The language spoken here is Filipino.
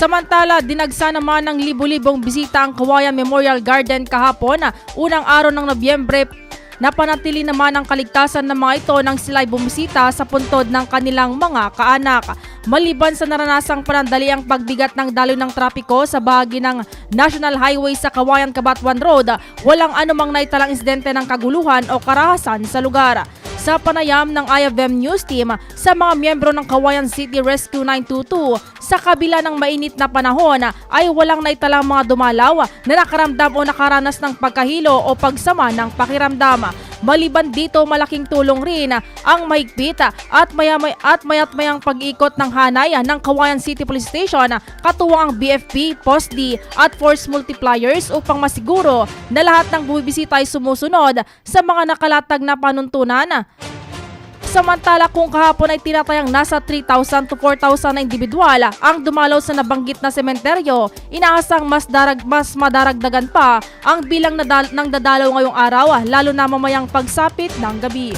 Samantala, dinagsa naman ng libu-libong bisita ang Kawayan Memorial Garden kahapon, unang araw ng Nobyembre Napanatili naman ang kaligtasan ng mga ito nang sila'y bumisita sa puntod ng kanilang mga kaanak. Maliban sa naranasang panandaliang pagbigat ng daloy ng trapiko sa bahagi ng National Highway sa Kawayan Kabatuan Road, walang anumang naitalang insidente ng kaguluhan o karahasan sa lugar sa panayam ng IFM News Team sa mga miyembro ng Kawayan City Rescue 922 sa kabila ng mainit na panahon ay walang naitalang mga dumalaw na nakaramdam o nakaranas ng pagkahilo o pagsama ng pakiramdam. Maliban dito, malaking tulong rin ang mahigpit at mayamay at mayat mayang pag-ikot ng hanay ng Kawayan City Police Station katuwang ang BFP, Post D at Force Multipliers upang masiguro na lahat ng bumibisita ay sumusunod sa mga nakalatag na panuntunan. Samantala kung kahapon ay tinatayang nasa 3,000 to 4,000 na individual ang dumalaw sa nabanggit na sementeryo, inaasang mas, darag, mas madaragdagan pa ang bilang nadal, ng dadalaw ngayong araw lalo na mamayang pagsapit ng gabi.